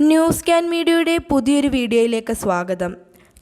News can മീഡിയയുടെ പുതിയൊരു വീഡിയോയിലേക്ക് സ്വാഗതം.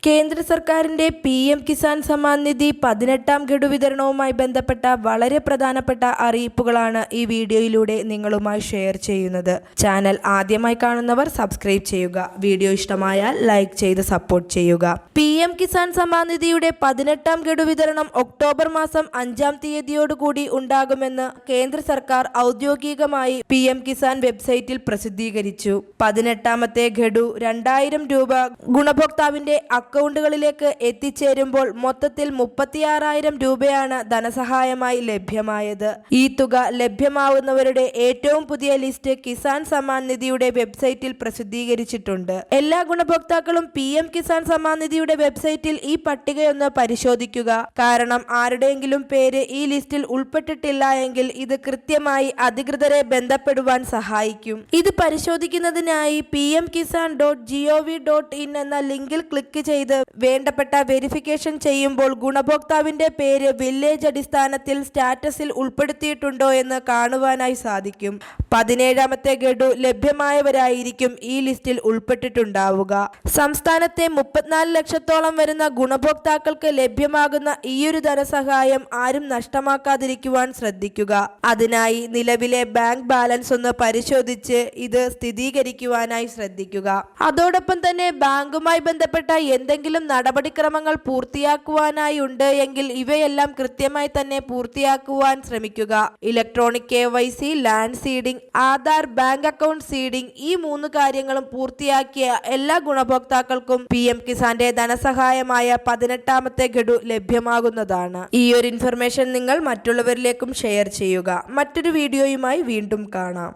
കേന്ദ്ര സർക്കാരിന്റെ പി എം കിസാൻ സമ്മാൻ നിധി പതിനെട്ടാം ഗഡു വിതരണവുമായി ബന്ധപ്പെട്ട വളരെ പ്രധാനപ്പെട്ട അറിയിപ്പുകളാണ് ഈ വീഡിയോയിലൂടെ നിങ്ങളുമായി ഷെയർ ചെയ്യുന്നത്. ചാനൽ ആദ്യമായി കാണുന്നവർ സബ്സ്ക്രൈബ് ചെയ്യുക. വീഡിയോ ഇഷ്ടമായാൽ ലൈക്ക് ചെയ്ത് സപ്പോർട്ട് ചെയ്യുക. പി എം കിസാൻ സമാനിധിയുടെ നിധിയുടെ പതിനെട്ടാം ഗഡു വിതരണം ഒക്ടോബർ മാസം അഞ്ചാം തീയതിയോടുകൂടി ഉണ്ടാകുമെന്ന് കേന്ദ്ര സർക്കാർ ഔദ്യോഗികമായി പി എം കിസാൻ വെബ്സൈറ്റിൽ പ്രസിദ്ധീകരിച്ചു. പതിനെട്ടാമത്തെ ഗഡു രണ്ടായിരം രൂപ ഗുണഭോക്താവിന്റെ അക്കൗണ്ടുകളിലേക്ക് എത്തിച്ചേരുമ്പോൾ മൊത്തത്തിൽ മുപ്പത്തിയാറായിരം രൂപയാണ് ധനസഹായമായി ലഭ്യമായത്. ഈ തുക ലഭ്യമാവുന്നവരുടെ ഏറ്റവും പുതിയ ലിസ്റ്റ് കിസാൻ സമ്മാൻ നിധിയുടെ വെബ്സൈറ്റിൽ പ്രസിദ്ധീകരിച്ചിട്ടുണ്ട്. എല്ലാ ഗുണഭോക്താക്കളും പി എം കിസാൻ സമ്മാൻ നിധിയുടെ വെബ്സൈറ്റിൽ ഈ പട്ടികയൊന്ന് പരിശോധിക്കുക. കാരണം ആരുടെയെങ്കിലും പേര് ഈ ലിസ്റ്റിൽ ഉൾപ്പെട്ടിട്ടില്ല എങ്കിൽ ഇത് കൃത്യമായി അധികൃതരെ ബന്ധപ്പെടുവാൻ സഹായിക്കും. ഇത് പരിശോധിക്കുന്നതിനായി P M Kisan dot G V dot in എന്ന ലിങ്കിൽ ക്ലിക്ക് ചെയ്ത് വേണ്ടപ്പെട്ട വെരിഫിക്കേഷൻ ചെയ്യുമ്പോൾ ഗുണഭോക്താവിന്റെ പേര് വില്ലേജ് അടിസ്ഥാനത്തിൽ സ്റ്റാറ്റസിൽ ഉൾപ്പെടുത്തിയിട്ടുണ്ടോ എന്ന് കാണുവാനായി സാധിക്കും. പതിനേഴാമത്തെ ഗഡു ലഭ്യമായവരായിരിക്കും ഈ ലിസ്റ്റിൽ ഉൾപ്പെട്ടിട്ടുണ്ടാവുക. സംസ്ഥാനത്തെ മുപ്പത്തിനാല് ലക്ഷത്തോളം വരുന്ന ഗുണഭോക്താക്കൾക്ക് ലഭ്യമാകുന്ന ഈയൊരു ധനസഹായം ആരും നഷ്ടമാക്കാതിരിക്കുവാൻ ശ്രദ്ധിക്കുക. അതിനായി നിലവിലെ ബാങ്ക് ബാലൻസ് ഒന്ന് പരിശോധിച്ച് ഇത് സ്ഥിരീകരിക്കുവാനായി ശ്രദ്ധിക്കുക. അതോടൊപ്പം തന്നെ ബാങ്കുമായി ബന്ധപ്പെട്ട എന്തെങ്കിലും നടപടിക്രമങ്ങൾ പൂർത്തിയാക്കുവാനായി ഉണ്ട് എങ്കിൽ ഇവയെല്ലാം കൃത്യമായി തന്നെ പൂർത്തിയാക്കുവാൻ ശ്രമിക്കുക. Electronic K Y C land seeding Aadhaar bank account seeding ഈ മൂന്ന് കാര്യങ്ങളും പൂർത്തിയാക്കിയ എല്ലാ ഗുണഭോക്താക്കൾക്കും പി എം കിസാന്റെ ധനസഹായമായ പതിനെട്ടാമത്തെ ഗഡു ലഭ്യമാകുന്നതാണ്. ഈ ഒരു ഇൻഫർമേഷൻ നിങ്ങൾ മറ്റുള്ളവരിലേക്കും ഷെയർ ചെയ്യുക. മറ്റൊരു വീഡിയോയുമായി വീണ്ടും കാണാം.